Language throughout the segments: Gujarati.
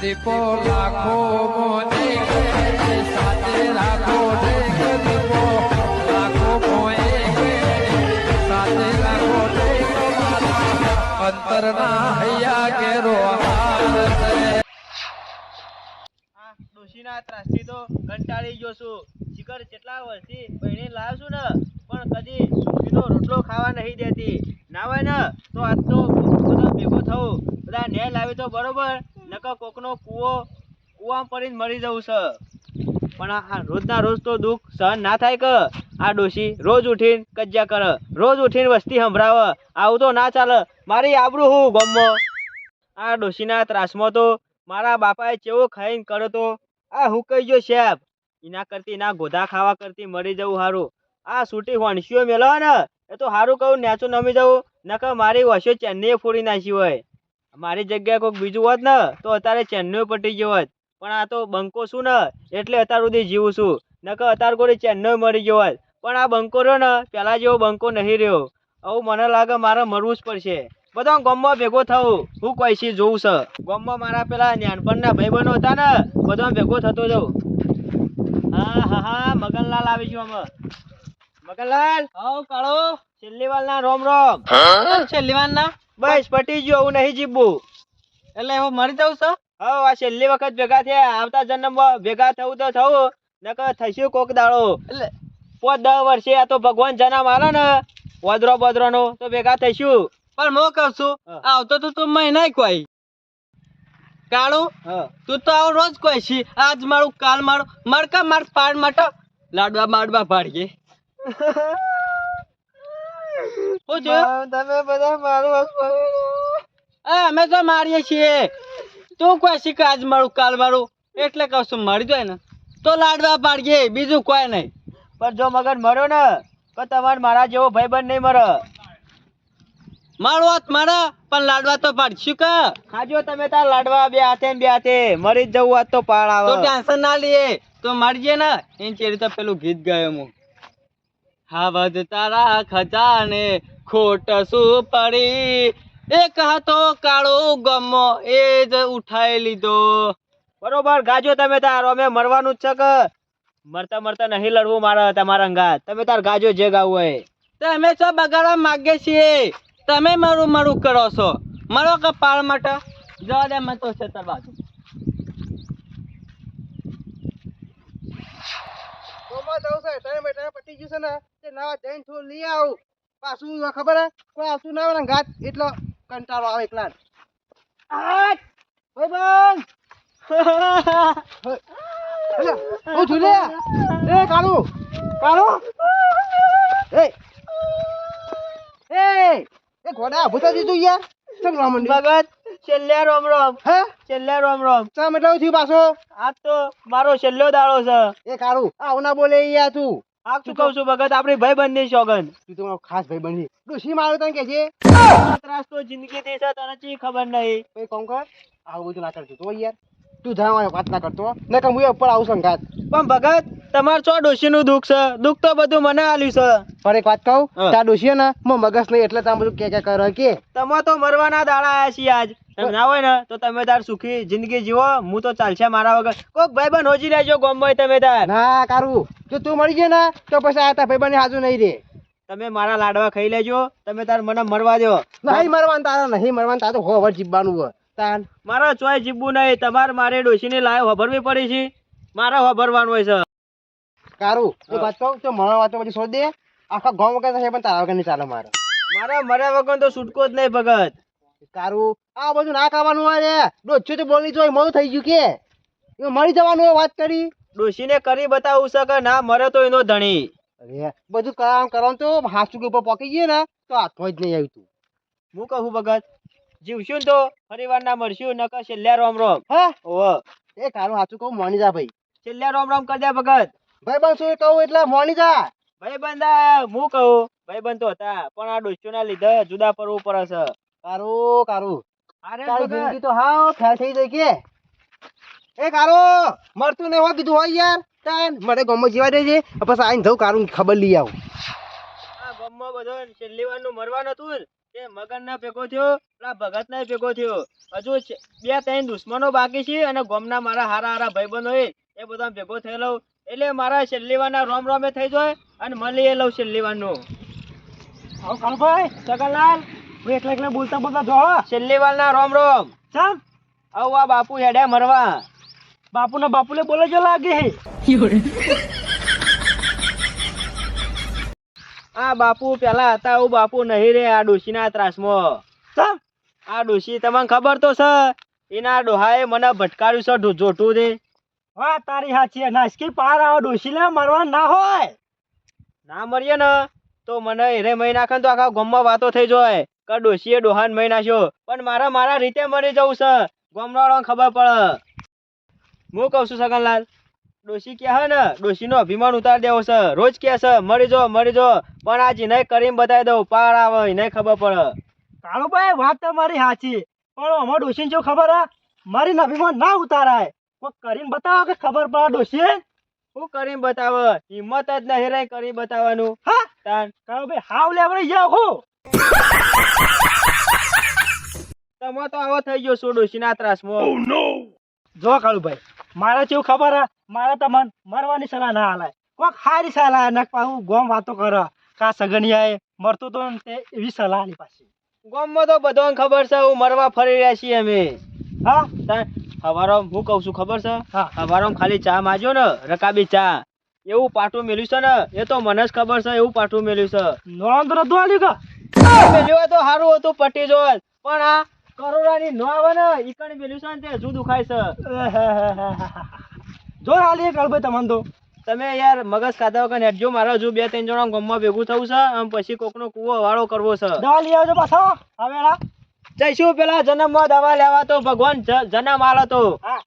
દીપો લાખો મોને સાથે રાખો દીપો. લાખો મોએ કંટાળી ગયો છું. કેટલા વર્ષથી બહેને ને, પણ કદી રોટલો ખાવા નહીં દેતી. ના હોય ને, તો આજ તો બધા બધા ને લાવી તો બરોબર. નકર કોકનો કૂવો, કૂવામાં પડીને મરી જવું છે. પણ આ રોજના રોજ તો દુઃખ સહન ના થાય કે? આ ડોશી રોજ ઉઠીને કજ્યા કરે, રોજ ઉઠીને વસ્તી સંભળાવે. આવું તો ના ચાલે. મારી આબરૂ હું ગમો? આ ડોશીના ત્રાસમાં તો મારા બાપાએ ચેવો ખાઈને કર્યો તો? આ હું કહી ગયો શેફ? એના કરતી ના ગોધા ખાવા કરતી મરી જવું સારું આ સૂટી વણસીઓ મેલો ને? એ તો સારું કહું, નેચું નમી જવું. નકર મારી વસ્યો ચેન્નઈ ફોડી નાખી હોય. મારી જગ્યાએ કોઈક બીજું હોત ને, તો અત્યારે ચેન્નઈ પટી ગયો હોત. પણ આ તો બંકો છું ને, એટલે અત્યાર સુધી જીવું છું. નકર અત્યાર કોઈ ચેન્નઈ મરી ગયો હોત. પણ આ બંકો રહ્યો ને, પહેલાં જેવો બંકો નહીં રહ્યો. આવું મને લાગે મારે મરવું જ પડશે. બધા ગામમાં ભેગો થવું હું કોઈ છે જોઉં છે. ગામમાં મારા પેલા નાનપણના ભાઈબંધો હતા ને, બધા ભેગો થતો જાઉં. હા હા હા, મગનલાલ આવી ગયો અમે મગનલાલ? હા કાળો. છેલ્લી વાર ના રોમ રોમ. છેલ્લી વાર ના બસ પટી ગયો હું નહીં જીવવું એટલે હું મરી જાઉં છું હા આ છેલ્લી વખત ભેગા થયા. આવતા જન્મ ભેગા થવું તો થવું. નકર થઈશું કોક દાડો. એટલે પોત દસ વર્ષે આ તો ભગવાન જન્મ આલો ને. વદરો બદરો નો તો ભેગા થઈશું. પણ હું કહું છું આવતો તો તું મહિના કોઈ. કાળુ તું તો આવું રોજ કોઈ છી. આજ મારું કાલ મારું મડકા માર પાડ માટે લાડવા માડવા પાડીએ. શું થયું તમે બધા મારું અમે તો મારીએ છીએ. તું કોઈ શીખ આજ મારું કાલ મારું? એટલે કહું છું મરી જાય ને તો લાડવા પાડીએ બીજું કોઈ નહીં. પણ જો મગન મર્યો ને તો તમારે મારા જેવો ભાઈબંધ નહીં મરે. મારો હાથ મારા પણ લાડવા તો પાડશું કે ખાજો તમે તાર લાડવા બે હાથે બે હાથે. મરી જવું આજ તો પાળ તો ટેન્શન ના લઈએ તો મરજે ને. એની ચેરી તો પેલું ગીત ગાયો હું. હા વધ તારા ખજાને ખોટ શું પડી એક હતો કાળો ગમો એ જ ઉઠાઈ લીધો. બરોબર ગાજો તમે તાર અમે મરવાનું જ છે કે? મરતા મરતા નહીં લડવું મારે તમારા અંગા તમે તાર ગાજો જે ગાવું હોય. તમે છો બગાડવા માગે છીએ. તમે મારું મારું કરો છો. મારો કપાળ માટે. જવા દે મેં તો છે તાર બાજુ. પતી ગયું છે ને. તે નવા જઈને થોડું લઈ આવું. પાછું ખબર કોઈ આવતું ના આવે ને ગાત એટલો કંટાળો આવે એકલા ઝૂલે! એ કાળુ કાળુ એ! એ એ ઘોડા યાર ચમ રામ ભગત છેલ્લે રોમ રોમ. હે? છેલ્લે રોમ રોમ. ચમ એટલે થયું પાછો? આજ તો મારો છેલ્લો દાડો છે. એ કાળુ આવું ના બોલે યાર તું. આ શું કહું છું ભગત? આપણી ભાઈ ની શોગન તું તો ખાસ ભાઈ બની ડોશી મારો તને કે છે ત્રાસ તો જિંદગી દે છે તને ચી ખબર નહીં? કોઈ કોમ કર? આવું બધું ના કરતો તો યાર તું ધાવા વાત ના કરતો ને કે હું ઉપર આવું સંઘાત પણ ભગત તમાર છો ડોશી નું દુઃખ છે. દુઃખ તો બધું મને આલ્યું છે. પણ એક વાત કહું? તા ડોશી ને મો મગજ નહીં એટલે તમે બધું કે કે કરો કે. તમે તો મરવાના દાડા આયા છીએ આજ. ના હોય ને તો તમે તાર સુખી જિંદગી જીવો. હું તો ચાલશે મારા વગર. કોક ભાઈ બન હોજી રહેજો ગોમ તમે તાર. ના કારું. જો તું મરી જાય ને તો પછી આ તારા ભાઈ બની હાજુ નહીં રે. તમે મારા લાડવા ખાઈ લેજો તમે તાર મને મરવા દો. નહીં મરવાનું તારા નહીં મરવાનું તારું હોવર જીવવાનું હોય. તાન. મારા ચોય જીવવું નહીં તમારે મારે ડોશીની લાયો હભરવી પડી છે. મારે હભરવાનું હોય છે. કારું તું વાત કહું તો મારા વાતો પછી છોડી દે. આખા ગામ વગર થશે પણ તારા વગર નહીં ચાલે મારે. મારા મર્યા વગર તો છૂટકો જ નહીં ભગત. કારું આ બધું ના ખાવાનું હોય રે. ડોચ્યું તો બોલી જોઈ મોડું થઈ ગયું કે. મરી જવાનું હોય વાત કરી. ડોશીને કરી બતાવું છે કે ના મરે તો એનો ધણી. અરે બધું કામ કરવાનું તો હાસુ ઉપર પોકી ગયું ને તો હાથમાં જ નહીં આવ્યું તું. હું કહું ભગત જીવશું તો ફરી વાર ના મળશું નકર છેલ્લા રોમ રોમ હા એ તારું સાચું કહું મોની જા ભાઈ. છેલ્લા રોમ રોમ કરી દે ભગત. ભાઈ બંધ શું કહું એટલે મોની જા. ભાઈ બંધા હું કહું? ભાઈ બંધ તો હતા પણ આ ડોશીઓ ના લીધે જુદા પડવું પડે છે. કારું કારું. અરે તારી જિંદગી તો હા ફેલ થઈ જાય કે. એ કારો મરતું ને એવા કીધું હોય યાર તાન મને ગમમાં જીવા દેજે પછી આઈને જવું કારું ખબર લઈ આવું. આ ગમમાં બધો છેલ્લી વારનું મરવાનું હતું ને તે મગન ના ભેગો થયો પેલા ભગત ના ભેગો થયો. હજુ બે ત્રણ દુશ્મનો બાકી છે અને ગામના મારા હારા હારા ભાઈબંધો એ એ બધા ભેગો થયેલો એટલે મારા છેલ્લીવાના રોમ રોમે થઈ જાય અને મળી લઉં છેલ્લીવાનું આવો કાળુભાઈ સગનલાલ હું એકલા એકલા બોલતા બોલતા જો છેલ્લીવાલના રોમ રોમ ચાલ. આવું આ બાપુ હેડ્યા મરવા. બાપુના બાપુને બોલે જો લાગે હે. આ બાપુ પેલા હતા આવું બાપુ નહીં રે આ ડોશીના ત્રાસમાં. આ ડોશી તમને ખબર તો છે એના ડોહાએ મને ભટકાડ્યું છે જોટું જોઠું દે. વાહ તારી સાચી નાસકી પાર આવો ડોશીને મરવા ના હોય. ના મરીએ ને તો મને હેરે મહી નાખે તો આખા ગોમમાં વાતો થઈ જાય કે ડોશીએ ડોહાન મહી નાખ્યો. પણ મારે મારા રીતે મરી જવું છે. ગામવાળાને ખબર પડે. હું કહું છું સગનલાલ ડોશી કે હે ને ડોશીનો અભિમાન ઉતાર દેવો છે. રોજ કે છે મરી જો મરી જો પણ આ જીને કરીને બતાવી દઉં પાર આવે એને ખબર પડે. કાળુભાઈ વાત તમારી સાચી પણ અમાર ડોશીને જો ખબર હે? મારી અભિમાન ના ઉતારાય. કોઈ કરીને બતાવો કે ખબર પડે ડોશી? હું કરીને બતાવે? હિંમત જ નહીં રહી કરી બતાવવાનું. હા? તાન. કાળુભાઈ હાવ લેવડે જાવ હો તમે તો આવો થઈ ગયો છો ડોશીના ત્રાસમાં. જો કાળુભાઈ મારે કેવું ખબર હે? મારે તમને મરવાની સલાહ ના હાલાય કોક હારી સલાહ ના પાછું ગોમ વાતો કર. કા સગનિયાએ મરતો તો ને તે એવી સલાહ આલી પાછી. ગોમમાં તો બધાને ખબર છે હું મરવા ફરી રહ્યા છીએ અમે. હા? હવારો હું કહું છું ખબર છે? હા. હવારો ખાલી ચા માજો ને રકાબી ચા. એવું પાટું મેલ્યું છે ને એ તો મને જ ખબર છે એવું પાટું મેલ્યું છે. નોંધ આલ્યું કા? મેલ્યું તો સારું હતું પટી જો પણ આ કરોડાની નો આવે ને ઈકણ પેલું છે ને તે જુદું દુખાય છે. જો હાલી કાળુભાઈ તમને તો. તમે યાર મગજ ખાધા વગર હેડજો મારે જો બે ત્રણ જણા ગમમાં ભેગું થવું છે અને પછી કોકનો કૂવો વાળો કરવો છે. દવા લઈ આવજો પાછો. હવેળા જઈશું પેલા જન્મમાં દવા લેવા તો ભગવાન જન્મ આલો તો. હા.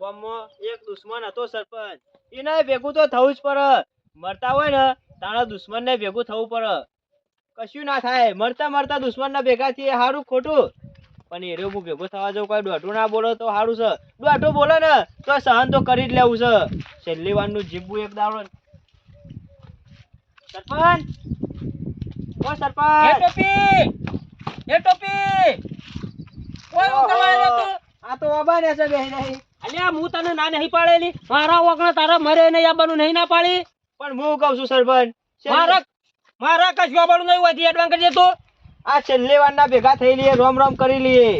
ગામમાં એક દુશ્મન હતો સરપંચ. એને ભેગું તો થવું જ પડે. મરતા હોય ને તારા દુશ્મન ને ભેગું થવું પડે. કશું ના થાય. મરતા મરતા દુશ્મન ના ભેગા થઈએ સારું ખોટું? પણ એ હું ભેગો થવા જવું કોઈ દોઢું ના બોલો તો સારું છે. દોઢું બોલે ને તો સહન તો કરી જ લેવું છે. છેલ્લી વારનું જીવવું એક દાડો સરપંચ! ઓ સરપંચ! એ ટોપી! કોઈ તું? આ તો અબાને છે બેહી નહીં અલ્યા હું તને ના નહીં પાડેલી. મારા વગર તારા મરે નહીં આવવાનું નહીં ના પાડી? પણ હું કહું છું સરપંચ મારા મારા કશું નહીં હોય એડવાન્સ કરી દેતો આ છેલ્લી વારના ભેગા થઈ લઈએ રોમ રોમ કરી લઈએ.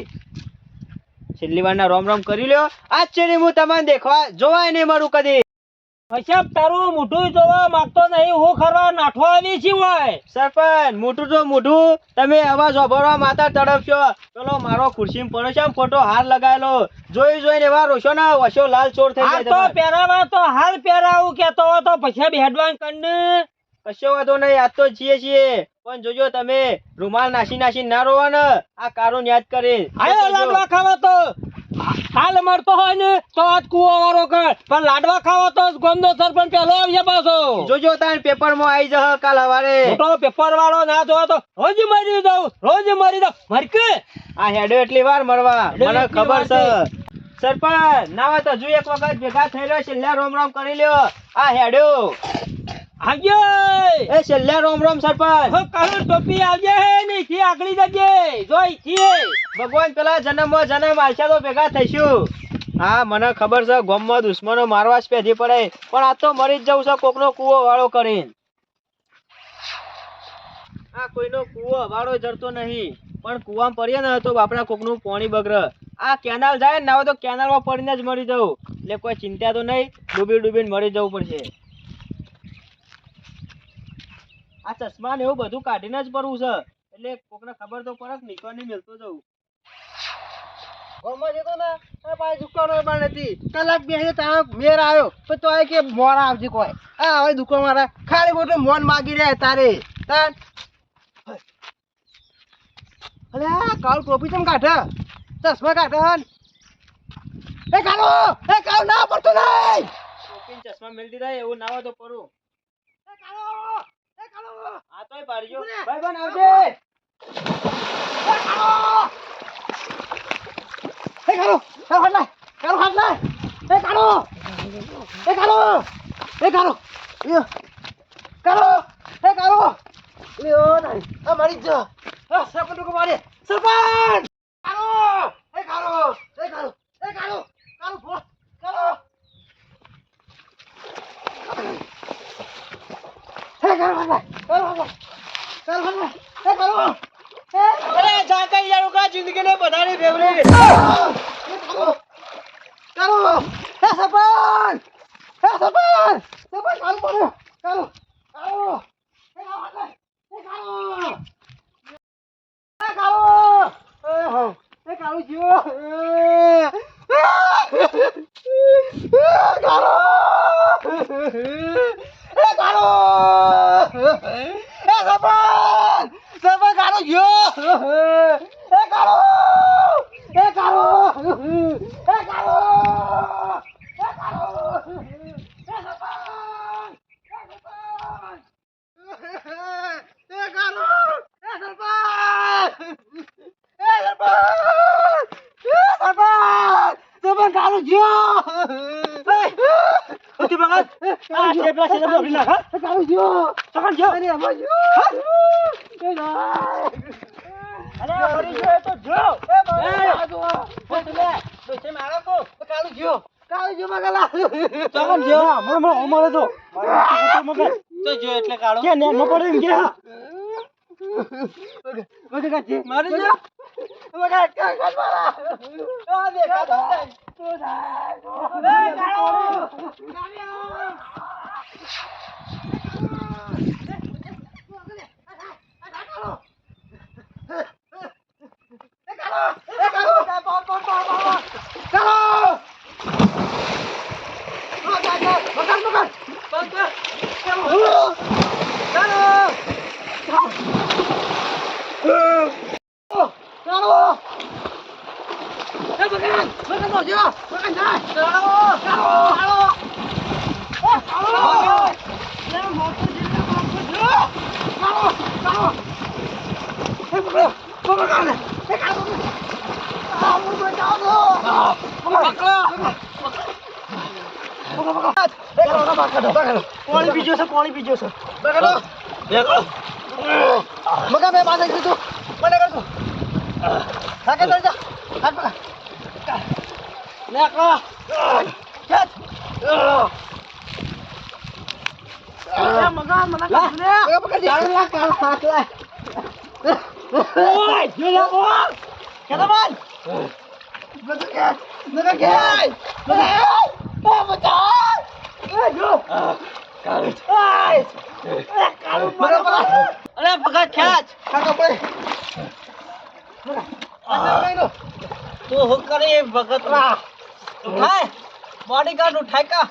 છેલ્લી વારના રોમ રોમ કરી લ્યો. આજ છે હું તમને દેખવા જોવાય નહીં મારું કદી. હશેબ તારું મોઢું જોવા માંગતો નહીં હું ખરવા નાઠો આવી છી હોય. સરપંચ મોઢું તો મોઢું તમે અવાજ ઓભરવા માતા તડપશો ચલો મારો ખુરશી પડ્યો છે ખોટો હાર લગાયેલો. જોઈ જોઈને એવા રોશો ના વશો લાલ ચોર થઈ હાલ જાય તો. પહેરાવા તો હાલ પહેરાવું કેતો તો પછી એડવાન્સ કરીને કશો વાંધો નહીં આજ તો છીએ છીએ. પણ જોજો તમે રૂમાલ નાસી નાસી ના રોવા ને આ કારો યાદ કરી આયો લાડવા ખાવા તો. હાલ મરતો હોય ને તો આજ કુવો વાળો કર પણ લાડવા ખાવા તો ગોમનો સરપંચ પેલો આવશે પાછો. જોજો તાર પેપરમાં આવી જહ કાલ હવારે. મોટો પેપર વાળો ના જોવા તો રોજ મરી દઉં રોજ મરી દઉં મરકે આ હેડો એટલી વાર મરવા. મને ખબર છે. સરપંચ નાવા તો જો એક વખત ભેગા થઈ રહ્યો છેલ્લા રોમ રોમ કરી લ્યો. આ હેડો. આવજે એ છેલ્લે રોમ રોમ સરપંચ. હો કાળું ટોપી આવજે ને થી આગળી જજે. જોઈ થી ભગવાન પેલા જન્મ જન્મ આશા તો ભેગા થઈશું. હા મને ખબર છે ગામમાં દુશ્મનો મારવા જ પેધી પડે. પણ આ તો મરી જ જવું છે કોકનો કૂવો વાળો કરીને. આ કોઈનો કૂવો વાળો જરતો નહીં. પણ કૂવામાં પડીએ ને તો કોક કોકનું પાણી બગડે. આ કેનાલ જાય ને ના હોય તો કેનાલમાં પડીને જ મરી જવું. એટલે કોઈ ચિંતા તો નહીં ડૂબી ડૂબીને મરી જવું પડશે. આ ચશ્મા ને એવું બધું કાઢીને જ પડવું છે. એટલે કોકને ખબર તો પડે નીકળ નહીં મિલતો જવું. ગામમાં જતો ને દુકાનો પણ નથી કલાક બેસીને તારો મેર આવ્યો. તો તો કે મોડા આવજે કોઈ. આ હવે દુકાન મારા ખાલી ખોટું મોન માગી રહ્યા તારે. તાર અલે આ કાળું ટોપી ચમ કાઢે? ચશ્મા કાઢે હન? એ કાળો એ કાળો ના પડતો નહીં. ચશ્મા મેળવી થાય એવું ના હોય તો પરું. એ કાળો. આ તોય પાડજો. ભાઈ બન આવજે. એ કાળો કાળો હાથ લાય કાળો હાથ એ કાળો એ કાળો એ કાળો એ કાળો એ કાળો લ્યો. નહીં આ મારી જ. સરપંચ મારે. સરપંચ કાળો એ કાળો એ કાળો એ કાળો કાળો ભો કાળો હે કાળો કાળો કાળો હે કાળો અરે જાતા યાર ઉકા જિંદગી ને બધાની ફેવરેટ ચાલો. હે સરપંચ. હે સરપંચ. સરપંચ કાળો બોલો કાળો કાળો હે કાળો હે કાળો હે કાળો હે કાળો જીવો કાળો હે કાળો હે સરપંચ સરપંચ કાળો જીવો હે કાળો હે કાળો હે કાળો હે કાળો હે સરપંચ હે સરપંચ એ કાળો એ સરપંચ એ સરપંચ એ સરપંચ સરપંચ કાળો જીવો ઓકે બગત આ છે પેલા છે બોલી નાખ હા કાળો જીવો સરપંચ જીવો અરે અમાર જીવો એ ના અરે મરી ગયો તો જો એ બાબા એ, બોલ તમે પૈસે મારો કો કાળો જીવો કાળો જીવો મગલા મને અમારે તો. તો જો એટલે કાળો. કે ને ન પડે એમ કે. મગે કાચે મારી જા. મગે કાચ કાચ મારા આ દે કાચ તો થાય પાણી પીજો છે પાણી પીજો છે. મગા મેં બાંધી દીધું મને જા. કા ખેંચ એ મગા મને કાઢ લે મગા પકડ જા લા કા હાથ લે ઓય જો જા ઓ કેતા બોલ મગા ખેંચ મગા ખેંચ મગા ઓ બચા એ જો કાળ કાળ કાળ મગા પકડ અરે ભગત ખેંચ કાકા પડે મગા આ લો તું હું કરી ભગત ના ઉઠાય. બોડીગાર્ડ ઉઠાય કા?